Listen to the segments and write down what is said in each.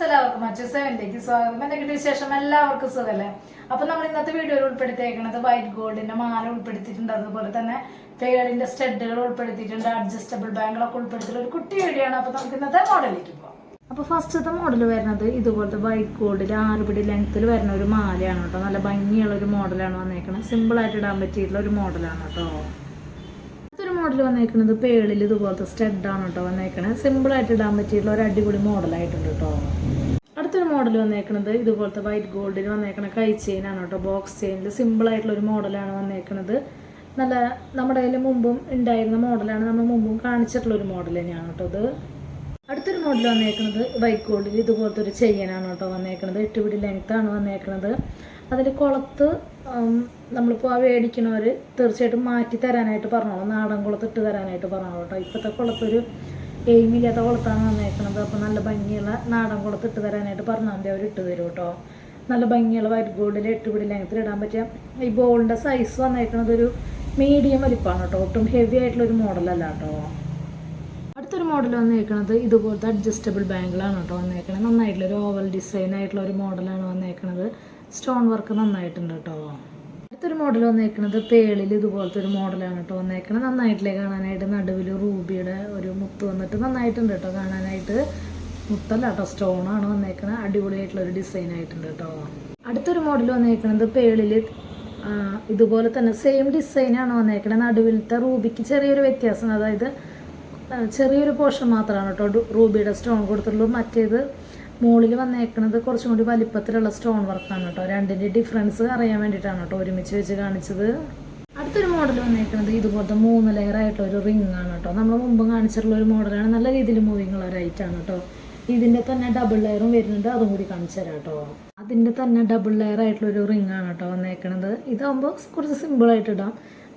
Friends എല്ലാവർക്കും അച്ഛൻ സെവനിലേക്ക് സ്വാഗതം. എന്നെ കിട്ടിയ ശേഷം എല്ലാവർക്കും സുഖല്ലേ അപ്പൊ നമ്മൾ ഇന്നത്തെ വീഡിയോയിൽ ഉൾപ്പെടുത്തിയേക്കുന്നത് വൈറ്റ് ഗോൾഡിന്റെ മാല ഉൾപ്പെടുത്തിയിട്ടുണ്ട്. അതുപോലെ തന്നെ പേരിന്റെ സ്റ്റഡുകൾ ഉൾപ്പെടുത്തിയിട്ടുണ്ട്. അഡ്ജസ്റ്റബിൾ ബാങ്കുകളൊക്കെ ഉൾപ്പെടുത്തിയിട്ടുള്ള ഒരു കുട്ടി വീഡിയോ ആണ് അപ്പൊ നമുക്ക് ഇന്നത്തെ മോഡലിലേക്ക് പോകാം അപ്പൊ ഫസ്റ്റത്തെ മോഡൽ വരുന്നത് ഇതുപോലത്തെ വൈറ്റ് ഗോൾഡിൽ ആറുപിടി ലെങ്ത്തിൽ വരുന്ന ഒരു മാലയാണ് കേട്ടോ. നല്ല ഭംഗിയുള്ള ഒരു മോഡലാണ് വന്നേക്കുന്നത് സിമ്പിൾ ആയിട്ട് ഇടാൻ പറ്റിയിട്ടുള്ള ഒരു മോഡലാണ് കേട്ടോ. മോഡൽ വന്നേക്കുന്നത് പേളിൽ ഇതുപോലത്തെ സ്റ്റഡാണ് കേട്ടോ വന്നേക്കണത് സിമ്പിൾ ആയിട്ട് ഇടാൻ പറ്റിയിട്ടുള്ള ഒരു അടിപൊളി മോഡലായിട്ടുണ്ട് കേട്ടോ അടുത്തൊരു മോഡൽ വന്നേക്കുന്നത് ഇതുപോലത്തെ വൈറ്റ് ഗോൾഡിൽ വന്നേക്കണ കൈ ചെയിനാണ് കേട്ടോ ബോക്സ് ചെയിനിൽ സിമ്പിൾ ആയിട്ടുള്ള ഒരു മോഡലാണ് വന്നേക്കുന്നത് നല്ല നമ്മുടെ കയ്യിൽ മുമ്പും ഉണ്ടായിരുന്ന മോഡലാണ് നമ്മൾ മുമ്പും കാണിച്ചിട്ടുള്ള ഒരു മോഡൽ തന്നെയാണ് കേട്ടോ ഇത്. അടുത്തൊരു മോഡൽ വന്നേക്കുന്നത് വൈറ്റ് ഗോൾഡിൽ ഇതുപോലത്തെ ഒരു ചെയ്യനാണ് കേട്ടോ വന്നേക്കുന്നത് എട്ടുപിടി ലെങ്ത് ആണ് വന്നേക്കുന്നത് അതിൽ കുളത്ത് നമ്മളിപ്പോൾ ആ മേടിക്കണവർ തീർച്ചയായിട്ടും മാറ്റി തരാനായിട്ട് പറഞ്ഞോളൂ. നാടൻ കുളത്ത് ഇട്ട് തരാനായിട്ട് പറഞ്ഞോളൂ കേട്ടോ. ഇപ്പോഴത്തെ കുളത്തൊരു എയിമില്ലാത്ത കുളത്താണ് വന്നേക്കുന്നത് അപ്പോൾ നല്ല ഭംഗിയുള്ള നാടൻ കുളത്ത് ഇട്ട് തരാനായിട്ട് പറഞ്ഞാൽ മതി അവർ ഇട്ട് തരും കേട്ടോ. നല്ല ഭംഗിയുള്ള വൈറ്റ് ഗോൾഡിൽ എട്ടുപിടി ലെങ്ത്തിൽ ഇടാൻ പറ്റിയ ഈ ബോളിന്റെ സൈസ് വന്നേക്കുന്നത് ഒരു മീഡിയം വലിപ്പമാണ് കേട്ടോ. ഒട്ടും ഹെവി ആയിട്ടുള്ള ഒരു മോഡലല്ല കേട്ടോ. അടുത്തൊരു മോഡൽ വന്നേക്കണത് ഇതുപോലത്തെ അഡ്ജസ്റ്റബിൾ ബാങ്കിളാണ് കേട്ടോ വന്നേക്കണത് നന്നായിട്ടുള്ള ഒരു ഓവൽ ഡിസൈൻ ആയിട്ടുള്ള ഒരു മോഡലാണ് വന്നേക്കണത്. സ്റ്റോൺ വർക്ക് നന്നായിട്ടുണ്ട് കേട്ടോ. അടുത്തൊരു മോഡൽ വന്നേക്കണത് പേളിൽ ഇതുപോലത്തെ ഒരു മോഡലാണ് കേട്ടോ വന്നേക്കണത് നന്നായിട്ടില്ലേ കാണാനായിട്ട്? നടുവിൽ റൂബിയുടെ ഒരു മുത്ത് വന്നിട്ട് നന്നായിട്ടുണ്ട് കേട്ടോ കാണാനായിട്ട്. മുത്തല്ല കേട്ടോ സ്റ്റോണാണ് വന്നേക്കണത് അടിപൊളിയായിട്ടുള്ള ഒരു ഡിസൈൻ ആയിട്ടുണ്ട് കേട്ടോ. അടുത്തൊരു മോഡൽ വന്നേക്കണത് പേളിൽ ഇതുപോലെ തന്നെ സെയിം ഡിസൈനാണ് വന്നേക്കണത് നടുവിലത്തെ റൂബിക്ക് ചെറിയൊരു വ്യത്യാസം അതായത് ചെറിയൊരു പോർഷൻ മാത്രമാണ് കേട്ടോ റൂബിയുടെ സ്റ്റോൺ കൊടുത്തിട്ടുള്ളൂ. മറ്റേത് മുകളിൽ വന്നേക്കുന്നത് കുറച്ചും കൂടി വലിപ്പത്തിലുള്ള സ്റ്റോൺ വർക്കാണ് കേട്ടോ. രണ്ടിന്റെ ഡിഫറൻസ് അറിയാൻ വേണ്ടിയിട്ടാണ് കേട്ടോ ഒരുമിച്ച് വെച്ച് കാണിച്ചത്. അടുത്തൊരു മോഡൽ വന്നേക്കുന്നത് ഇതുപോലത്തെ മൂന്ന് ലെയർ ആയിട്ടുള്ള ഒരു റിംഗ് ആണ് കേട്ടോ. നമ്മൾ മുമ്പ് കാണിച്ചിട്ടുള്ള ഒരു മോഡലാണ് നല്ല രീതിയിൽ മൂവിങ് ഉള്ള റൈറ്റാണ് കേട്ടോ. ഇതിന്റെ തന്നെ ഡബിൾ ലെയറും വരുന്നുണ്ട്. അതും കൂടി കാണിച്ചു തരാം കേട്ടോ. അതിന്റെ തന്നെ ഡബിൾ ലെയർ ആയിട്ടുള്ള ഒരു റിംഗ് ആണ് കേട്ടോ വന്നേക്കുന്നത് ഇതാകുമ്പോൾ കുറച്ച് സിമ്പിളായിട്ട് ഇടാം.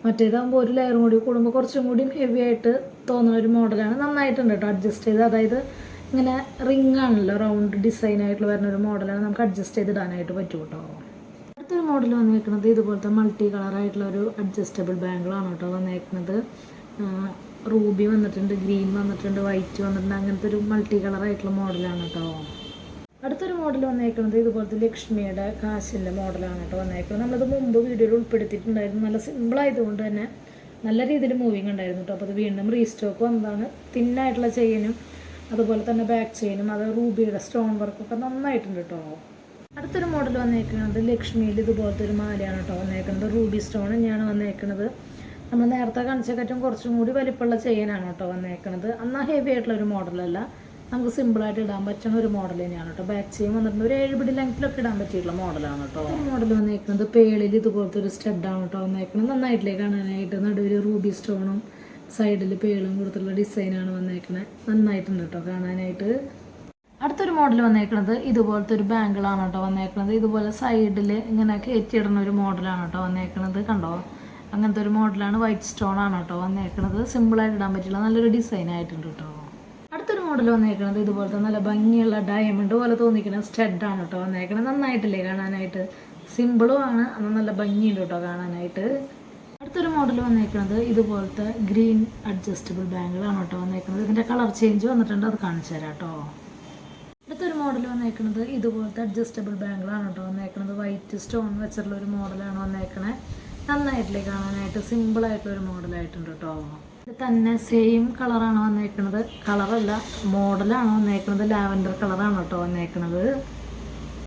മറ്റേതാകുമ്പോൾ ഒരു ലെയറും കൂടി കൂടുമ്പോൾ കുറച്ചും കൂടി ഹെവി ആയിട്ട് തോന്നുന്ന ഒരു മോഡലാണ് നന്നായിട്ടുണ്ട് കേട്ടോ അഡ്ജസ്റ്റ് ചെയ്ത്. അതായത് ഇങ്ങനെ റിംഗ് ആണല്ലോ റൗണ്ട് ഡിസൈൻ ആയിട്ടുള്ള വരുന്ന ഒരു മോഡലാണ് നമുക്ക് അഡ്ജസ്റ്റ് ചെയ്ത് ഇടാനായിട്ട് പറ്റും കേട്ടോ അടുത്തൊരു മോഡൽ വന്നേക്കുന്നത് ഇതുപോലത്തെ മൾട്ടി കളർ ആയിട്ടുള്ള ഒരു അഡ്ജസ്റ്റബിൾ ബാങ്കിളാണ് കേട്ടോ വന്നേക്കുന്നത്. റൂബി വന്നിട്ടുണ്ട് ഗ്രീൻ വന്നിട്ടുണ്ട് വൈറ്റ് വന്നിട്ടുണ്ട്. അങ്ങനത്തെ ഒരു മൾട്ടി കളർ ആയിട്ടുള്ള മോഡലാണ് കേട്ടോ അടുത്തൊരു മോഡൽ വന്നേക്കുന്നത് ഇതുപോലത്തെ ലക്ഷ്മിയുടെ കാശിന്റെ മോഡലാണ് കേട്ടോ വന്നേക്കുന്നത്. നമ്മളത് മുമ്പ് വീഡിയോയിൽ ഉൾപ്പെടുത്തിയിട്ടുണ്ടായിരുന്നു. നല്ല സിമ്പിൾ ആയതുകൊണ്ട് തന്നെ നല്ല രീതിയിൽ മൂവിങ് ഉണ്ടായിരുന്നു കേട്ടോ. അപ്പോൾ അത് വീണ്ടും റീസ്റ്റോക്ക് വന്നതാണ്. തിന്നായിട്ടുള്ള ചെയിനും അതുപോലെ തന്നെ ബാക്ക് ചെയിനും അത് റൂബിയുടെ സ്റ്റോൺ വർക്കൊക്കെ നന്നായിട്ടുണ്ട് കേട്ടോ. അടുത്തൊരു മോഡൽ വന്നേക്കുന്നത് ലക്ഷ്മിയിൽ ഇതുപോലത്തെ ഒരു മാലയാണ് കേട്ടോ വന്നേക്കുന്നത്. റൂബി സ്റ്റോൺ തന്നെയാണ് വന്നേക്കുന്നത്. നമ്മൾ നേരത്തെ കാണിച്ചേക്കാറ്റും കുറച്ചും കൂടി വലിപ്പമുള്ള ചെയിനാണ് കേട്ടോ വന്നേക്കുന്നത്. അന്നാ ഹെവി ആയിട്ടുള്ള ഒരു മോഡലല്ല നമുക്ക് സിമ്പിളായിട്ട് ഇടാൻ പറ്റുന്ന ഒരു മോഡൽ തന്നെയാണ് കേട്ടോ ബാക്ക് ചെയിൻ വന്നിട്ടുണ്ട്. ഒരു ഏഴ് പിടി ലെങ്ത്തിലൊക്കെ ഇടാൻ പറ്റിയിട്ടുള്ള മോഡലാണ് കേട്ടോ മോഡൽ വന്നേക്കുന്നത് പേളിൽ ഇതുപോലത്തെ ഒരു സ്റ്റഡാണ് കേട്ടോ വന്നേക്കുന്നത് നന്നായിട്ടില്ലേ കാണാനായിട്ട്? നടുവിൽ റൂബി സ്റ്റോണും സൈഡിൽ പേളും കൊടുത്തുള്ള ഡിസൈനാണ് വന്നേക്കുന്നത്. നന്നായിട്ടുണ്ട് കേട്ടോ കാണാനായിട്ട്. അടുത്തൊരു മോഡൽ വന്നേക്കുന്നത് ഇതുപോലത്തെ ഒരു ബാങ്കിളാണ് കേട്ടോ വന്നേക്കുന്നത്. ഇതുപോലെ സൈഡിൽ ഇങ്ങനെ കയറ്റിയിടുന്ന ഒരു മോഡലാണ് കേട്ടോ വന്നേക്കുന്നത്. കണ്ടോ? അങ്ങനത്തെ ഒരു മോഡലാണ് വൈറ്റ് സ്റ്റോൺ ആണ് കേട്ടോ വന്നേക്കുന്നത്. സിമ്പിളായിട്ട് ഇടാൻ പറ്റില്ല നല്ലൊരു ഡിസൈൻ ആയിട്ടുണ്ട് കേട്ടോ മോഡൽ വന്നേക്കുന്നത് ഇതുപോലത്തെ നല്ല ഭംഗിയുള്ള ഡയമണ്ട് പോലെ തോന്നിക്കുന്ന സ്റ്റഡാണ് കേട്ടോ വന്നേക്കുന്നത് നന്നായിട്ടില്ലേ കാണാനായിട്ട്? സിമ്പിളും ആണ്. എന്നാൽ നല്ല ഭംഗിയുണ്ട് കേട്ടോ കാണാനായിട്ട്. അടുത്തൊരു മോഡൽ വന്നേക്കുന്നത് ഇതുപോലത്തെ ഗ്രീൻ അഡ്ജസ്റ്റബിൾ ബാങ്കിളാണ് കേട്ടോ വന്നേക്കുന്നത് ഇതിന്റെ കളർ ചേഞ്ച് വന്നിട്ടുണ്ട്. അത് കാണിച്ചു തരാം കേട്ടോ അടുത്തൊരു മോഡൽ വന്നേക്കുന്നത് ഇതുപോലത്തെ അഡ്ജസ്റ്റബിൾ ബാങ്കിളാണ് കേട്ടോ വന്നേക്കുന്നത് വൈറ്റ് സ്റ്റോൺ വെച്ചിട്ടുള്ള ഒരു മോഡലാണ് വന്നേക്കണേ. നന്നായിട്ടില്ലേ കാണാനായിട്ട്? സിമ്പിൾ ആയിട്ടുള്ള ഒരു മോഡലായിട്ടുണ്ട് കേട്ടോ തന്നെ സെയിം കളറാണ് വന്നേക്കുന്നത് കളറല്ല മോഡലാണ് വന്നേക്കുന്നത് ലാവൻഡർ കളറാണ് കേട്ടോ വന്നേക്കുന്നത്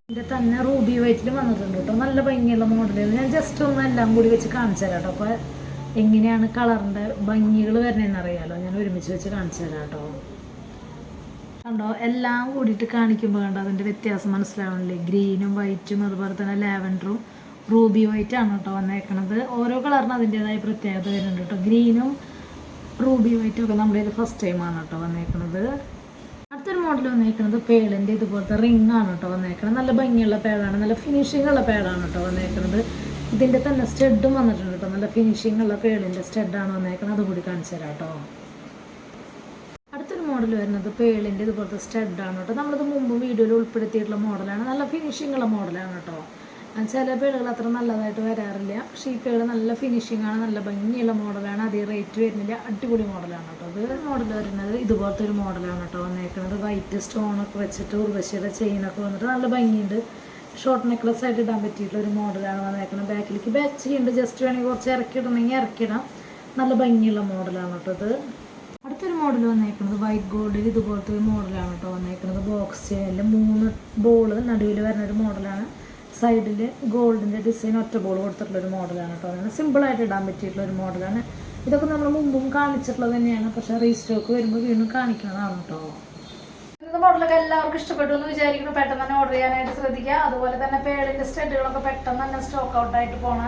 ഇതിന്റെ തന്നെ റൂബി വൈറ്റിൽ വന്നിട്ടുണ്ട് കേട്ടോ നല്ല ഭംഗിയുള്ള മോഡൽ ഞാൻ ജസ്റ്റ് ഒന്ന് എല്ലാം കൂടി വെച്ച് കാണിച്ചു തരാം കേട്ടോ അപ്പോൾ എങ്ങനെയാണ് കളറിന്റെ ഭംഗികൾ വരുന്നതെന്ന് അറിയാലോ. ഞാൻ ഒരുമിച്ച് വെച്ച് കാണിച്ചു തരാം കേട്ടോ കണ്ടോ? എല്ലാം കൂടിയിട്ട് കാണിക്കുമ്പോൾ കണ്ടോ? അതിന്റെ വ്യത്യാസം മനസ്സിലാവണില്ലേ? ഗ്രീനും വൈറ്റും അതുപോലെ തന്നെ ലാവൻഡറും റൂബി വൈറ്റാണ് കേട്ടോ വന്നേക്കണത്. ഓരോ കളറിനും അതിന്റെതായ പ്രത്യേകത വരുന്നുണ്ട് കേട്ടോ ഗ്രീനും റൂബി വൈറ്റൊക്കെ നമ്മുടെ ഇത് ഫസ്റ്റ് ടൈമാണ് കേട്ടോ വന്നേക്കുന്നത് അടുത്തൊരു മോഡൽ വന്നേക്കുന്നത് പേളിന്റെ ഇതുപോലത്തെ റിംഗ് ആണ് കേട്ടോ വന്നേക്കുന്നത് നല്ല ഭംഗിയുള്ള പേടാണ്. നല്ല ഫിനിഷിംഗ് ഉള്ള പേടാണ് കേട്ടോ വന്നേക്കുന്നത് ഇതിന്റെ തന്നെ സ്റ്റെഡും വന്നിട്ടുണ്ട് കേട്ടോ. നല്ല ഫിനിഷിംഗ് ഉള്ള പേളിന്റെ സ്റ്റെഡാണ് വന്നേക്കുന്നത് അതുകൂടി കാണിച്ചു തരാം കേട്ടോ. അടുത്തൊരു മോഡൽ വരുന്നത് പേളിന്റെ ഇതുപോലത്തെ സ്റ്റെഡാണ് കേട്ടോ. നമ്മളിത് മുമ്പ് വീഡിയോയിൽ ഉൾപ്പെടുത്തിയിട്ടുള്ള മോഡലാണ് നല്ല ഫിനിഷിംഗ് ഉള്ള മോഡലാണ് കേട്ടോ. ചില പേളുകൾ അത്ര നല്ലതായിട്ട് വരാറില്ല. പക്ഷേ ഈ പേൾ നല്ല ഫിനിഷിംഗ് ആണ് നല്ല ഭംഗിയുള്ള മോഡലാണ് അധികം റേറ്റ് വരുന്നില്ല. അടിപൊളി മോഡലാണ് കേട്ടോ. അത് മോഡൽ വരുന്നത് ഇതുപോലത്തെ ഒരു മോഡലാണ് കേട്ടോ വന്നേക്കുന്നത് വൈറ്റ് സ്റ്റോണൊക്കെ വെച്ചിട്ട് ഉർവശിയുടെ ചെയിനൊക്കെ വന്നിട്ട് നല്ല ഭംഗിയുണ്ട്. ഷോർട്ട് നെക്ലസ് ആയിട്ട് ഇടാൻ പറ്റിയിട്ടുള്ള ഒരു മോഡലാണ് വന്നേക്കുന്നത് ബാക്കിലേക്ക് ബാക്ക് ചെയ്യുന്നുണ്ട്. ജസ്റ്റ് വേണമെങ്കിൽ കുറച്ച് ഇറക്കി ഇടണമെങ്കിൽ ഇറക്കിടാം നല്ല ഭംഗിയുള്ള മോഡലാണ് കേട്ടോ ഇത്. അടുത്തൊരു മോഡൽ വന്നേക്കുന്നത് വൈറ്റ് ഗോൾഡിൽ ഇതുപോലത്തെ ഒരു മോഡലാണ് കേട്ടോ വന്നേക്കുന്നത് ബോക്സ് ചെയിനിൽ മൂന്ന് ബോൾ നടുവിൽ വരുന്ന ഒരു മോഡലാണ് സൈഡിൽ ഗോൾഡിന്റെ ഡിസൈൻ ഒറ്റ ബോൾ കൊടുത്തിട്ടുള്ള ഒരു മോഡലാണ് കേട്ടോ അങ്ങനെ സിമ്പിളായിട്ട് ഇടാൻ പറ്റിയിട്ടുള്ള ഒരു മോഡലാണ് ഇതൊക്കെ നമ്മൾ മുമ്പും കാണിച്ചിട്ടുള്ളത് തന്നെയാണ്. പക്ഷെ റീസ്റ്റോക്ക് വരുമ്പോൾ വീണ്ടും കാണിക്കുന്നതാണ് കേട്ടോ ഇന്നത്തെ മോഡലൊക്കെ എല്ലാവർക്കും ഇഷ്ടപ്പെട്ടു എന്ന് വിചാരിക്കുന്നു. പെട്ടെന്ന് തന്നെ ഓർഡർ ചെയ്യാനായിട്ട് ശ്രദ്ധിക്കുക. അതുപോലെ തന്നെ പേളിന്റെ സ്റ്റഡുകളൊക്കെ പെട്ടെന്ന് തന്നെ സ്റ്റോക്ക് ഔട്ട് ആയിട്ട് പോണ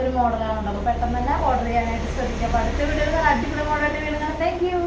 ഒരു മോഡലാണ് അപ്പോൾ പെട്ടെന്ന് തന്നെ ഓർഡർ ചെയ്യാനായിട്ട് ശ്രദ്ധിക്കുക. അപ്പോൾ അടുത്ത വീഡിയോയിൽ അടിപൊളി മോഡലായിട്ട് വീണ്ടും താങ്ക് യു